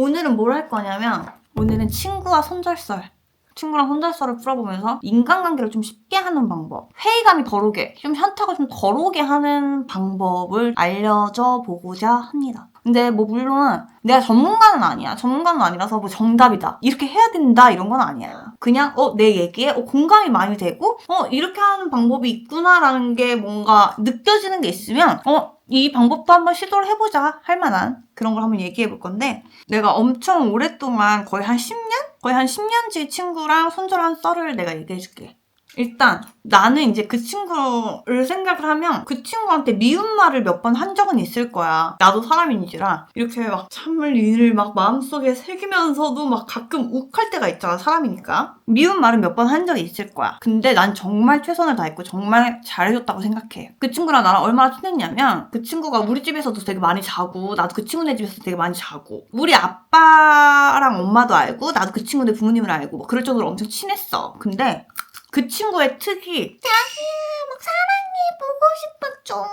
오늘은 뭘 할 거냐면 오늘은 친구와 손절설. 친구랑 손절설을 풀어보면서 인간관계를 좀 쉽게 하는 방법 회의감이 덜 오게 좀 현타가 좀 덜 오게 하는 방법을 알려줘 보고자 합니다 근데 뭐 물론 내가 전문가는 아니야 전문가는 아니라서 뭐 정답이다 이렇게 해야 된다 이런 건 아니야 그냥 어 내 얘기에 어, 공감이 많이 되고 어 이렇게 하는 방법이 있구나라는 게 뭔가 느껴지는 게 있으면 어 이 방법도 한번 시도를 해보자 할 만한 그런 걸 한번 얘기해 볼 건데 내가 엄청 오랫동안 거의 한 10년? 거의 한 10년째 친구랑 손절한 썰을 내가 얘기해 줄게. 일단 나는 이제 그 친구를 생각을 하면 그 친구한테 미운 말을 몇 번 한 적은 있을 거야. 나도 사람인지라 이렇게 막 참을 일을 막 마음속에 새기면서도 막 가끔 욱할 때가 있잖아 사람이니까. 미운 말은 몇 번 한 적이 있을 거야. 근데 난 정말 최선을 다했고 정말 잘해줬다고 생각해. 그 친구랑 나랑 얼마나 친했냐면 그 친구가 우리 집에서도 되게 많이 자고 나도 그 친구네 집에서 되게 많이 자고 우리 아빠랑 엄마도 알고 나도 그 친구네 부모님을 알고 막 그럴 정도로 엄청 친했어. 근데 그 친구의 특이. 자기야 막 사랑해 보고 싶었죠.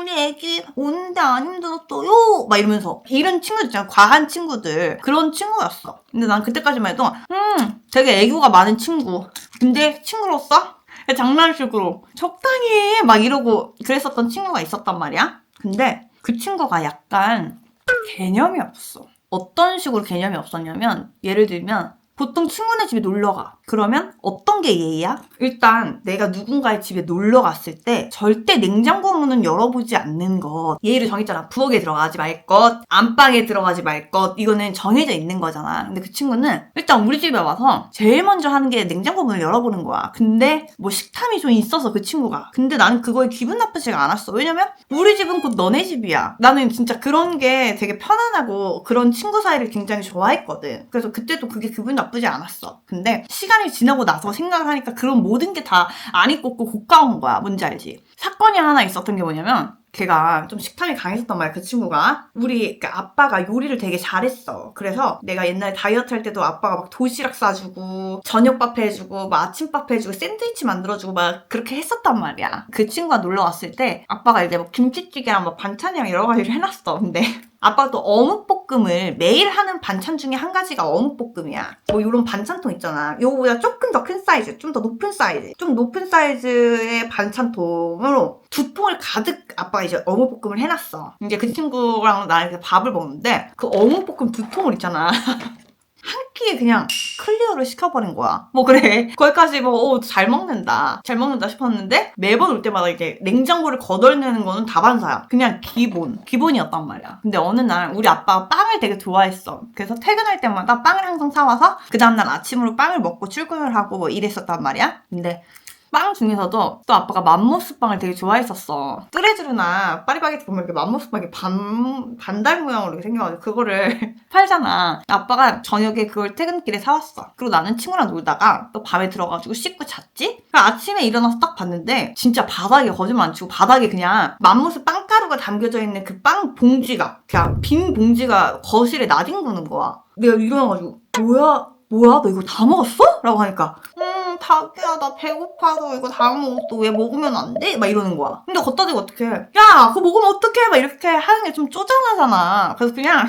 우리 애기 오는데 안 힘들었어요. 막 이러면서. 이런 친구들 있잖아. 과한 친구들. 그런 친구였어. 근데 난 그때까지만 해도 음 되게 애교가 많은 친구. 근데 친구로서 장난식으로 적당히 해 막 이러고 그랬었던 친구가 있었단 말이야. 근데 그 친구가 약간 개념이 없어. 어떤 식으로 개념이 없었냐면 예를 들면 보통 친구네 집에 놀러 가. 그러면 어떤 게 예의야? 일단 내가 누군가의 집에 놀러 갔을 때 절대 냉장고 문은 열어보지 않는 것. 예의를 정했잖아. 부엌에 들어가지 말 것, 안방에 들어가지 말 것. 이거는 정해져 있는 거잖아. 근데 그 친구는 일단 우리 집에 와서 제일 먼저 하는 게 냉장고 문을 열어보는 거야. 근데 뭐 식탐이 좀 있어서 그 친구가. 근데 나는 그거에 기분 나쁘지가 않았어. 왜냐면 우리 집은 곧 너네 집이야. 나는 진짜 그런 게 되게 편안하고 그런 친구 사이를 굉장히 좋아했거든. 그래서 그때도 그게 기분 나 쁘지 않았어. 근데 시간이 지나고 나서 생각을 하니까 그런 모든 게 다 안이 꽂고 고가운 거야. 뭔지 알지? 사건이 하나 있었던 게 뭐냐면 걔가 좀 식탐이 강했었단 말이야, 그 친구가. 우리 그 아빠가 요리를 되게 잘했어. 그래서 내가 옛날에 다이어트 할 때도 아빠가 막 도시락 싸주고, 저녁밥 해주고, 막 아침밥 해주고, 샌드위치 만들어주고, 막 그렇게 했었단 말이야. 그 친구가 놀러 왔을 때 아빠가 이제 뭐 김치찌개랑 뭐 반찬이랑 여러 가지를 해놨어. 근데 아빠가 또 어묵볶음을 매일 하는 반찬 중에 한 가지가 어묵볶음이야. 뭐 이런 반찬통 있잖아. 요거보다 조금 더 큰 사이즈, 좀 더 높은 사이즈, 좀 높은 사이즈의 반찬통으로 두 통을 가득 아빠가 이제 어묵볶음을 해놨어. 이제 그 친구랑 나랑 밥을 먹는데 그 어묵볶음 두 통을 있잖아. 한 끼에 그냥 클리어를 시켜버린 거야. 뭐 그래. 거기까지 뭐, 어, 잘 먹는다. 잘 먹는다 싶었는데 매번 올 때마다 이제 냉장고를 걷어내는 거는 다반사야. 그냥 기본. 기본이었단 말이야. 근데 어느 날 우리 아빠가 빵을 되게 좋아했어. 그래서 퇴근할 때마다 빵을 항상 사와서 그 다음날 아침으로 빵을 먹고 출근을 하고 뭐 이랬었단 말이야. 근데 빵 중에서도 또 아빠가 맘모스 빵을 되게 좋아했었어. 뚜레쥬르나 파리바게트 보면 이렇게 맘모스 빵이 반, 반달 모양으로 이렇게 생겨가지고 그거를 팔잖아. 아빠가 저녁에 그걸 퇴근길에 사왔어. 그리고 나는 친구랑 놀다가 또 밤에 들어가지고 씻고 잤지? 아침에 일어나서 딱 봤는데 진짜 바닥에 거짓말 안 치고 바닥에 그냥 맘모스 빵가루가 담겨져 있는 그 빵 봉지가 그냥 빈 봉지가 거실에 나뒹구는 거야. 내가 일어나가지고 뭐야? 뭐야? 너 이거 다 먹었어? 라고 하니까 음 자기야 나 배고파서 이거 다 먹었어 왜 먹으면 안 돼? 막 이러는 거야. 근데 걷다 대고 어떡해? 야 그거 먹으면 어떡해? 막 이렇게 하는 게 좀 쪼잔하잖아. 그래서 그냥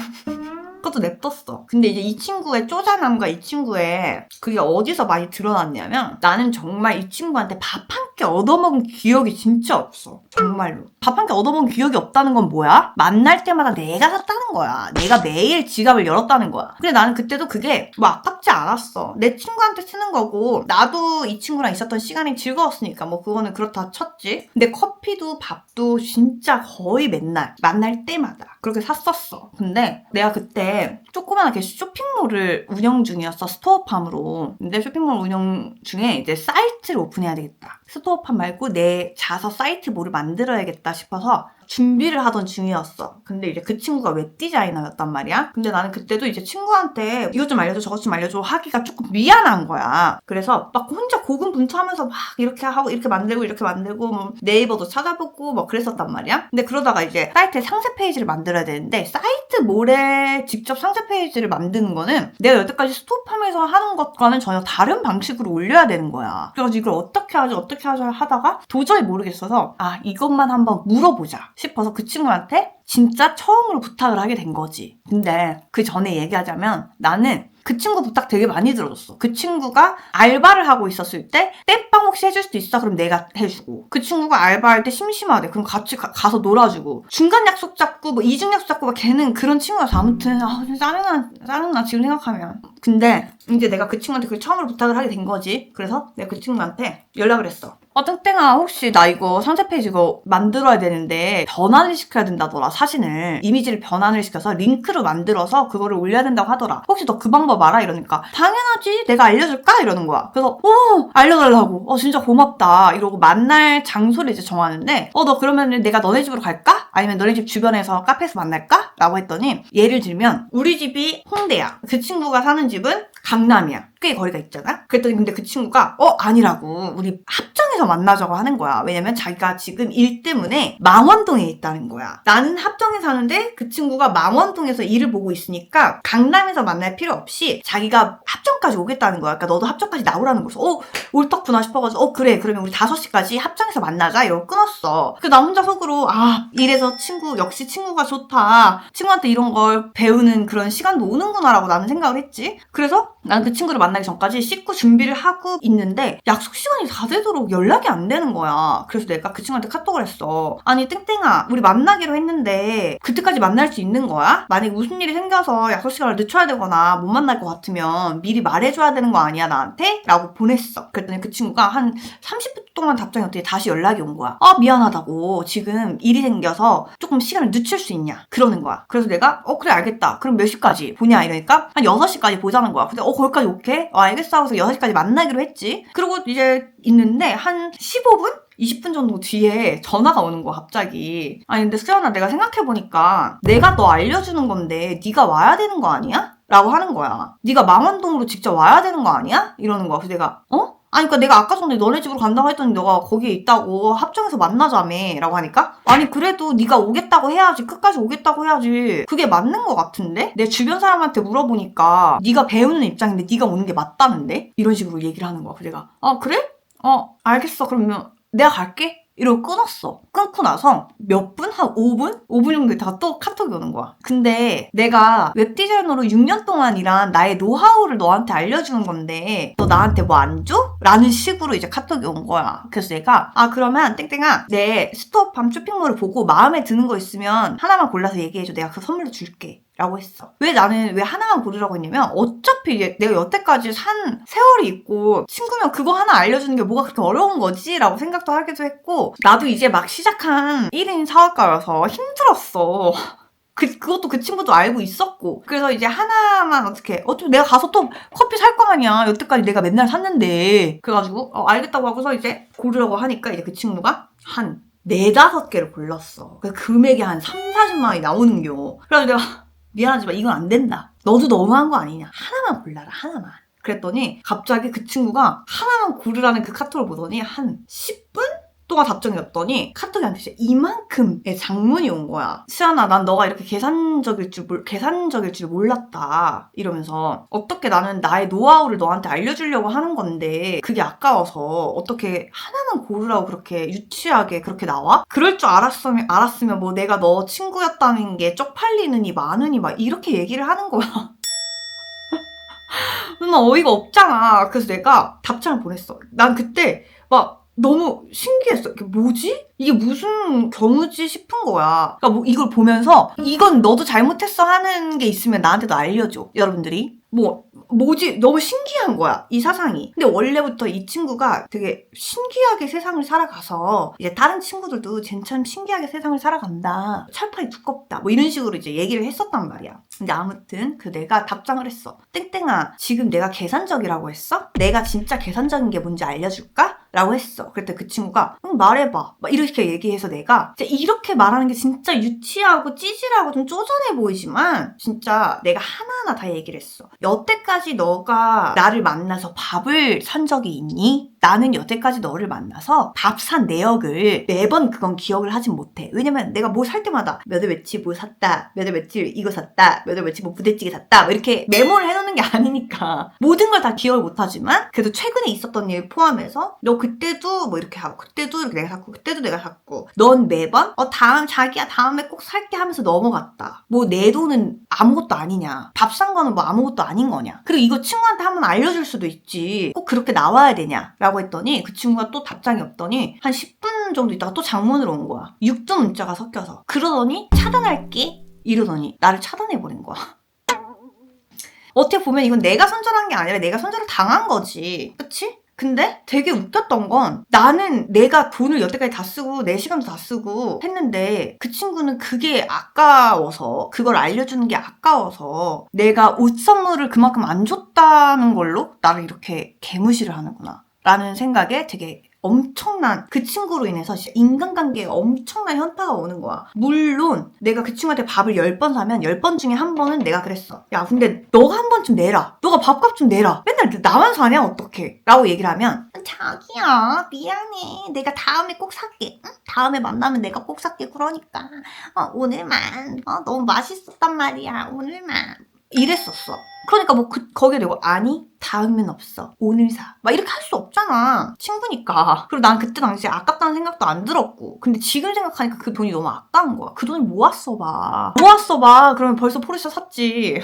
그것도 냅뒀어. 근데 이제 이 친구의 쪼잔함과 이 친구의 그게 어디서 많이 드러났냐면 나는 정말 이 친구한테 밥 한 끼 얻어먹은 기억이 진짜 없어. 정말로. 밥 한 끼 얻어먹은 기억이 없다는 건 뭐야? 만날 때마다 내가 샀다는 거야. 내가 매일 지갑을 열었다는 거야. 근데 나는 그때도 그게 뭐 아깝지 않았어. 내 친구한테 쓰는 거고 나도 이 친구랑 있었던 시간이 즐거웠으니까 뭐 그거는 그렇다 쳤지. 근데 커피도 밥도 진짜 거의 맨날 만날 때마다 그렇게 샀었어. 근데 내가 그때 조그만하게 쇼핑몰을 운영 중이었어 스토어팜으로. 근데 쇼핑몰 운영 중에 이제 사이트를 오픈해야 되겠다. 스토어팜 말고 내 자서 사이트 뭐를 만들어야겠다 싶어서 준비를 하던 중이었어. 근데 이제 그 친구가 웹 디자이너였단 말이야. 근데 나는 그때도 이제 친구한테 이것 좀 알려줘, 저것 좀 알려줘 하기가 조금 미안한 거야. 그래서 막 혼자 고군분투하면서 막 이렇게 하고 이렇게 만들고 이렇게 만들고 뭐 네이버도 찾아보고 뭐 그랬었단 말이야. 근데 그러다가 이제 사이트에 상세 페이지를 만들어야 되는데 사이트 몰에 직접 상세 페이지를 만드는 거는 내가 여태까지 스토팜에서 하는 것과는 전혀 다른 방식으로 올려야 되는 거야. 그래서 이걸 어떻게 하지 어떻게 하지 하다가 도저히 모르겠어서 아 이것만 한번 물어보자. 싶어서 그 친구한테 진짜 처음으로 부탁을 하게 된 거지. 근데 그 전에 얘기하자면 나는 그 친구 부탁 되게 많이 들어줬어. 그 친구가 알바를 하고 있었을 때 땜빵 혹시 해줄 수도 있어? 그럼 내가 해주고 그 친구가 알바할 때 심심하대. 그럼 같이 가, 서 놀아주고 중간 약속 잡고 뭐 이중 약속 잡고 막 걔는 그런 친구라서 아무튼 아 짜증나 짜증나 지금 생각하면. 근데 이제 내가 그 친구한테 그 처음으로 부탁을 하게 된 거지. 그래서 내가 그 친구한테 연락을 했어. 어, 땡땡아, 혹시 나 이거 상세 페이지 이거 만들어야 되는데 변환을 시켜야 된다더라, 사진을. 이미지를 변환을 시켜서 링크로 만들어서 그거를 올려야 된다고 하더라. 혹시 너 그 방법 알아? 이러니까, 당연하지. 내가 알려줄까? 이러는 거야. 그래서, 어, 알려달라고. 어, 진짜 고맙다. 이러고 만날 장소를 이제 정하는데, 어, 너 그러면 내가 너네 집으로 갈까? 아니면 너네 집 주변에서 카페에서 만날까? 라고 했더니, 예를 들면, 우리 집이 홍대야. 그 친구가 사는 집은 강남이야. 꽤 거리가 있잖아? 그랬더니 근데 그 친구가 어 아니라고 우리 합정에서 만나자고 하는 거야. 왜냐면 자기가 지금 일 때문에 망원동에 있다는 거야. 나는 합정에 사는데 그 친구가 망원동에서 일을 보고 있으니까 강남에서 만날 필요 없이 자기가 합정까지 오겠다는 거야. 그러니까 너도 합정까지 나오라는 거죠. 어 옳떡구나 싶어가지고 어 그래 그러면 우리 5시까지 합정에서 만나자 이러고 끊었어. 그 나 혼자 속으로 아 이래서 친구 역시 친구가 좋다. 친구한테 이런 걸 배우는 그런 시간도 오는구나라고 나는 생각을 했지. 그래서 난그 친구를 만나기 전까지 씻고 준비를 하고 있는데 약속 시간이 다 되도록 연락이 안 되는 거야. 그래서 내가 그 친구한테 카톡을 했어. 아니 땡땡아 우리 만나기로 했는데 그때까지 만날 수 있는 거야? 만약에 무슨 일이 생겨서 약속 시간을 늦춰야 되거나 못 만날 것 같으면 미리 말해줘야 되는 거 아니야 나한테? 라고 보냈어. 그랬더니 그 친구가 한 30분 동안 답장이 어떻게 다시 연락이 온 거야. 아 미안하다고 지금 일이 생겨서 조금 시간을 늦출 수 있냐 그러는 거야. 그래서 내가 어 그래 알겠다. 그럼 몇 시까지 보냐 이러니까 한 6시까지 보자는 거야. 근데 어 거기까지 오케이? 어 알겠어 하고서 6시까지 만나기로 했지. 그리고 이제 있는데 한 15분? 20분 정도 뒤에 전화가 오는 거야 갑자기 아니 근데 수연아 내가 생각해보니까 내가 너 알려주는 건데 네가 와야 되는 거 아니야? 라고 하는 거야 네가 망원동으로 직접 와야 되는 거 아니야? 이러는 거야 그래서 내가 어? 아니 그니까 내가 아까 전에 너네 집으로 간다고 했더니 너가 거기에 있다고 합정에서 만나자며 라고 하니까? 아니 그래도 네가 오겠다고 해야지 끝까지 오겠다고 해야지. 그게 맞는 거 같은데? 내 주변 사람한테 물어보니까 네가 배우는 입장인데 네가 오는 게 맞다는데? 이런 식으로 얘기를 하는 거야 그래서 내가. 아 그래? 어 알겠어. 그러면 내가 갈게 이러고 끊었어. 끊고 나서 몇 분? 한 5분? 5분 정도 있다가 또 카톡이 오는 거야. 근데 내가 웹디자이너로 6년 동안 일한 나의 노하우를 너한테 알려주는 건데 너 나한테 뭐 안 줘? 라는 식으로 이제 카톡이 온 거야. 그래서 내가 아 그러면 땡땡아 내 스톱밤 쇼핑몰을 보고 마음에 드는 거 있으면 하나만 골라서 얘기해줘. 내가 그 선물로 줄게. 라고 했어. 왜 나는 왜 하나만 고르라고 했냐면 어차피 내가 여태까지 산 세월이 있고 친구면 그거 하나 알려주는 게 뭐가 그렇게 어려운 거지? 라고 생각도 하기도 했고 나도 이제 막 시작한 1인 사업가여서 힘들었어. 그, 그것도 그 친구도 알고 있었고. 그래서 이제 하나만 어떻게, 어차피 내가 가서 또 커피 살 거 아니야. 여태까지 내가 맨날 샀는데. 그래가지고, 어, 알겠다고 하고서 이제 고르라고 하니까 이제 그 친구가 한 네다섯 개를 골랐어. 그 금액이 한 3, 40만 원이 나오는 겨. 그래서 내가 미안하지만 이건 안 된다. 너도 너무한 거 아니냐. 하나만 골라라, 하나만. 그랬더니 갑자기 그 친구가 하나만 고르라는 그 카톡을 보더니 한 10분? 동안 답장이 왔더니 카톡이 진짜 이만큼의 장문이 온 거야. 시아나, 난 너가 이렇게 계산적일 줄, 몰, 계산적일 줄 몰랐다. 이러면서 어떻게 나는 나의 노하우를 너한테 알려주려고 하는 건데 그게 아까워서 어떻게 하나만 고르라고 그렇게 유치하게 그렇게 나와? 그럴 줄 알았으면, 알았으면 뭐 내가 너 친구였다는 게 쪽팔리느니 마느니 막 이렇게 얘기를 하는 거야. 나 어이가 없잖아. 그래서 내가 답장을 보냈어. 난 그때 막 너무 신기했어. 이게 뭐지? 이게 무슨 경우지 싶은 거야. 그러니까 뭐 이걸 보면서 이건 너도 잘못했어 하는 게 있으면 나한테도 알려줘. 여러분들이. 뭐 뭐지? 너무 신기한 거야. 이 사상이. 근데 원래부터 이 친구가 되게 신기하게 세상을 살아가서 이제 다른 친구들도 쟨참 신기하게 세상을 살아간다. 철판이 두껍다. 뭐 이런 식으로 이제 얘기를 했었단 말이야. 근데 아무튼 그 내가 답장을 했어. 땡땡아, 지금 내가 계산적이라고 했어? 내가 진짜 계산적인 게 뭔지 알려줄까? 라고 했어. 그랬더니 그 친구가 응 말해봐. 막 이렇게 얘기해서 내가 이렇게 말하는 게 진짜 유치하고 찌질하고 좀 쪼잔해 보이지만 진짜 내가 하나하나 다 얘기를 했어. 여태까지 너가 나를 만나서 밥을 산 적이 있니? 나는 여태까지 너를 만나서 밥 산 내역을 매번 그건 기억을 하진 못해. 왜냐면 내가 뭐 살 때마다 몇월 며칠 뭐 샀다, 몇월 며칠 이거 샀다, 몇월 며칠 뭐 부대찌개 샀다, 뭐 이렇게 메모를 해놓는 게 아니니까 모든 걸 다 기억을 못하지만 그래도 최근에 있었던 일 포함해서 너 그때도 뭐 이렇게 하고 그때도 이렇게 내가 샀고 그때도 내가 샀고 넌 매번 어 다음 자기야 다음에 꼭 살게 하면서 넘어갔다. 뭐 내 돈은 아무것도 아니냐. 밥 산 거는 뭐 아무것도 아닌 거냐. 그리고 이거 친구한테 한번 알려줄 수도 있지. 꼭 그렇게 나와야 되냐. 라고 했더니 그 친구가 또 답장이 없더니 한 10분 정도 있다가 또 장문으로 온 거야. 6두 문자가 섞여서. 그러더니 차단할게. 이러더니 나를 차단해버린 거야. 어떻게 보면 이건 내가 손절한 게 아니라 내가 손절을 당한 거지. 그치? 근데 되게 웃겼던 건 나는 내가 돈을 여태까지 다 쓰고 내 시간도 다 쓰고 했는데 그 친구는 그게 아까워서 그걸 알려주는 게 아까워서 내가 옷 선물을 그만큼 안 줬다는 걸로 나를 이렇게 개무시를 하는구나 라는 생각에 되게 엄청난 그 친구로 인해서 인간관계에 엄청난 현타가 오는 거야. 물론 내가 그 친구한테 밥을 10번 사면 10번 중에 한 번은 내가 그랬어. 야 근데 너가 한 번 좀 내라. 너가 밥값 좀 내라. 맨날 나만 사냐 어떡해. 라고 얘기를 하면 자기야 미안해. 내가 다음에 꼭 살게. 응? 다음에 만나면 내가 꼭 살게. 그러니까 어, 오늘만 어, 너무 맛있었단 말이야. 오늘만. 이랬었어. 그러니까 뭐 그, 거기에 대고 아니 다음엔 없어 오늘 사. 막 이렇게 할 수 없잖아. 친구니까. 그리고 난 그때 당시에 아깝다는 생각도 안 들었고. 근데 지금 생각하니까 그 돈이 너무 아까운 거야. 그 돈을 모았어 봐. 모았어 봐. 그러면 벌써 포르쉐 샀지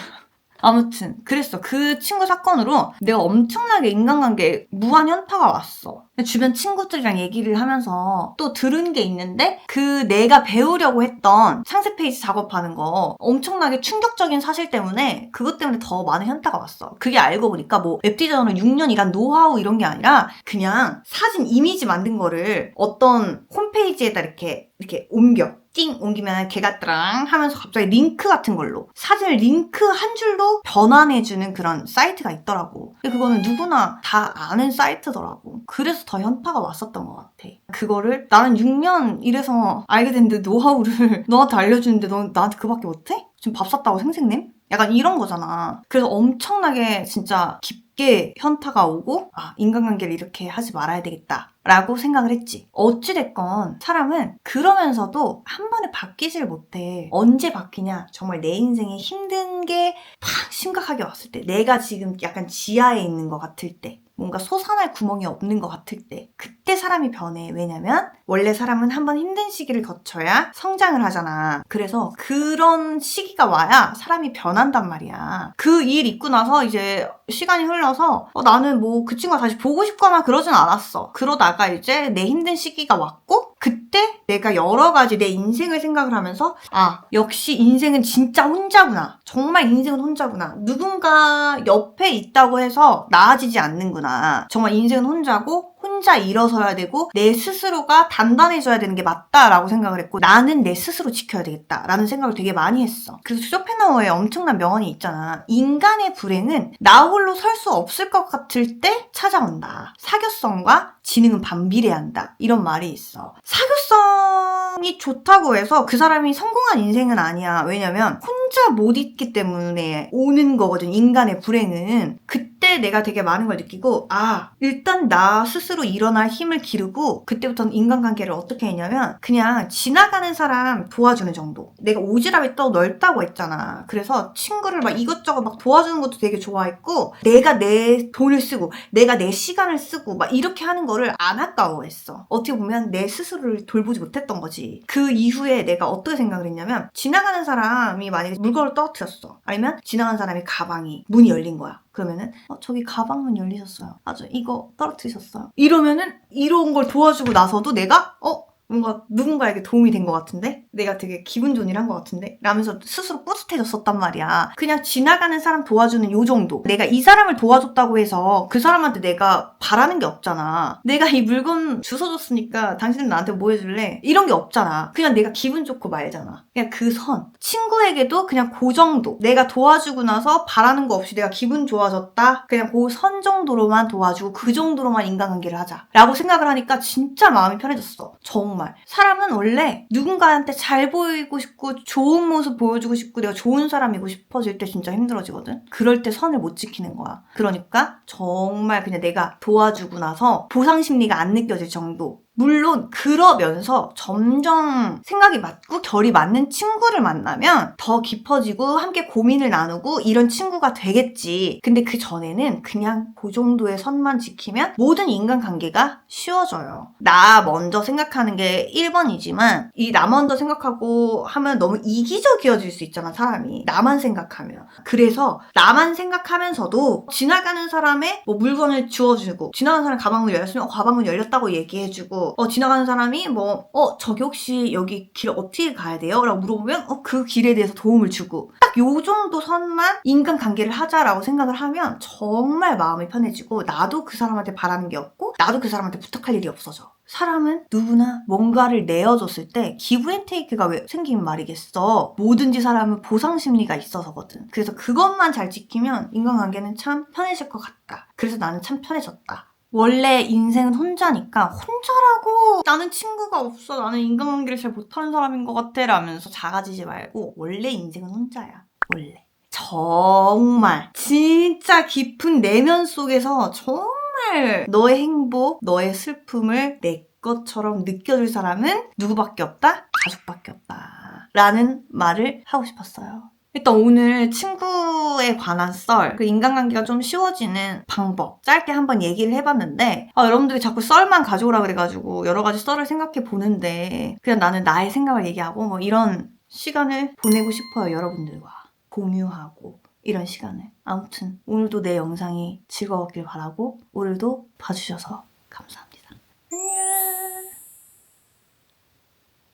아무튼 그랬어. 그 친구 사건으로 내가 엄청나게 인간관계에 무한 현타가 왔어. 주변 친구들이랑 얘기를 하면서 또 들은 게 있는데 그 내가 배우려고 했던 상세 페이지 작업하는 거 엄청나게 충격적인 사실 때문에 그것 때문에 더 많은 현타가 왔어. 그게 알고 보니까 뭐 웹디자이너는 6년 일한 노하우 이런 게 아니라 그냥 사진 이미지 만든 거를 어떤 홈페이지에다 이렇게 이렇게 옮겨 띵 옮기면 걔가 따랑 하면서 갑자기 링크 같은 걸로 사진을 링크 한 줄로 변환해주는 그런 사이트가 있더라고. 근데 그거는 누구나 다 아는 사이트더라고. 그래서 더 현타가 왔었던 것 같아. 그거를 나는 6년 일해서 알게 됐는데 노하우를 너한테 알려주는데 너 나한테 그밖에 못해? 지금 밥 샀다고 생색냄? 약간 이런 거잖아. 그래서 엄청나게 진짜 깊게 현타가 오고, 아, 인간관계를 이렇게 하지 말아야 되겠다. 라고 생각을 했지. 어찌됐건 사람은 그러면서도 한 번에 바뀌질 못해. 언제 바뀌냐? 정말 내 인생에 힘든 게 팍 심각하게 왔을 때. 내가 지금 약간 지하에 있는 것 같을 때. 뭔가 솟아날 구멍이 없는 것 같을 때 그때 사람이 변해. 왜냐면 원래 사람은 한번 힘든 시기를 거쳐야 성장을 하잖아. 그래서 그런 시기가 와야 사람이 변한단 말이야. 그 일 있고 나서 이제 시간이 흘러서 어, 나는 뭐 그 친구가 다시 보고 싶거나 그러진 않았어. 그러다가 이제 내 힘든 시기가 왔고 그때 내가 여러 가지 내 인생을 생각을 하면서 아 역시 인생은 진짜 혼자구나 정말 인생은 혼자구나 누군가 옆에 있다고 해서 나아지지 않는구나 정말 인생은 혼자고 혼자 일어서야 되고 내 스스로가 단단해져야 되는 게 맞다라고 생각을 했고 나는 내 스스로 지켜야 되겠다라는 생각을 되게 많이 했어. 그래서 쇼펜하우어에 엄청난 명언이 있잖아. 인간의 불행은 나 홀로 설 수 없을 것 같을 때 찾아온다. 사교성과 지능은 반비례한다. 이런 말이 있어. 사교성이 좋다고 해서 그 사람이 성공한 인생은 아니야. 왜냐면 혼자 못 있기 때문에 오는 거거든. 인간의 불행은. 그때 내가 되게 많은 걸 느끼고 아 일단 나 스스로 일어날 힘을 기르고 그때부터는 인간관계를 어떻게 했냐면 그냥 지나가는 사람 도와주는 정도. 내가 오지랖이 또 넓다고 했잖아. 그래서 친구를 막 이것저것 막 도와주는 것도 되게 좋아했고 내가 내 돈을 쓰고 내가 내 시간을 쓰고 막 이렇게 하는 거를 안 아까워했어. 어떻게 보면 내 스스로를 돌보지 못했던 거지. 그 이후에 내가 어떻게 생각을 했냐면 지나가는 사람이 만약에 물건을 떨어뜨렸어. 아니면 지나가는 사람이 가방이 문이 열린 거야. 그러면은 어, 저기 가방문 열리셨어요. 아저 이거 떨어뜨리셨어요. 이러면은 이런 걸 도와주고 나서도 내가 어 뭔가 누군가에게 도움이 된 것 같은데? 내가 되게 기분 좋은 일 한 것 같은데? 라면서 스스로 뿌듯해졌었단 말이야. 그냥 지나가는 사람 도와주는 요 정도. 내가 이 사람을 도와줬다고 해서 그 사람한테 내가 바라는 게 없잖아. 내가 이 물건 주워줬으니까 당신은 나한테 뭐 해줄래? 이런 게 없잖아. 그냥 내가 기분 좋고 말잖아. 그냥 그 선. 친구에게도 그냥 그 정도. 내가 도와주고 나서 바라는 거 없이 내가 기분 좋아졌다? 그냥 그 선 정도로만 도와주고 그 정도로만 인간관계를 하자. 라고 생각을 하니까 진짜 마음이 편해졌어. 정말. 정말. 사람은 원래 누군가한테 잘 보이고 싶고 좋은 모습 보여주고 싶고 내가 좋은 사람이고 싶어질 때 진짜 힘들어지거든. 그럴 때 선을 못 지키는 거야. 그러니까 정말 그냥 내가 도와주고 나서 보상 심리가 안 느껴질 정도. 물론 그러면서 점점 생각이 맞고 결이 맞는 친구를 만나면 더 깊어지고 함께 고민을 나누고 이런 친구가 되겠지. 근데 그 전에는 그냥 그 정도의 선만 지키면 모든 인간관계가 쉬워져요. 나 먼저 생각하는 게 1번이지만 이 나 먼저 생각하고 하면 너무 이기적이어질 수 있잖아 사람이. 나만 생각하면. 그래서 나만 생각하면서도 지나가는 사람의 뭐 물건을 주워주고 지나가는 사람 가방문 열렸으면 어, 가방문 열렸다고 얘기해주고 어, 지나가는 사람이 뭐, 어, 저기 혹시 여기 길 어떻게 가야 돼요? 라고 물어보면, 어, 그 길에 대해서 도움을 주고. 딱 요 정도 선만 인간관계를 하자라고 생각을 하면 정말 마음이 편해지고, 나도 그 사람한테 바라는 게 없고, 나도 그 사람한테 부탁할 일이 없어져. 사람은 누구나 뭔가를 내어줬을 때 기브 앤 테이크가 왜 생긴 말이겠어. 뭐든지 사람은 보상 심리가 있어서거든. 그래서 그것만 잘 지키면 인간관계는 참 편해질 것 같다. 그래서 나는 참 편해졌다. 원래 인생은 혼자니까 혼자라고 나는 친구가 없어 나는 인간관계를 잘 못하는 사람인 것 같아 라면서 작아지지 말고 원래 인생은 혼자야 원래 정말 진짜 깊은 내면 속에서 정말 너의 행복 너의 슬픔을 내 것처럼 느껴줄 사람은 누구밖에 없다? 가족밖에 없다 라는 말을 하고 싶었어요 일단 오늘 친구에 관한 썰, 그 인간관계가 좀 쉬워지는 방법 짧게 한번 얘기를 해봤는데 아, 여러분들이 자꾸 썰만 가져오라 그래가지고 여러 가지 썰을 생각해 보는데 그냥 나는 나의 생각을 얘기하고 뭐 이런 시간을 보내고 싶어요 여러분들과. 공유하고 이런 시간을. 아무튼 오늘도 내 영상이 즐거웠길 바라고 오늘도 봐주셔서 감사합니다.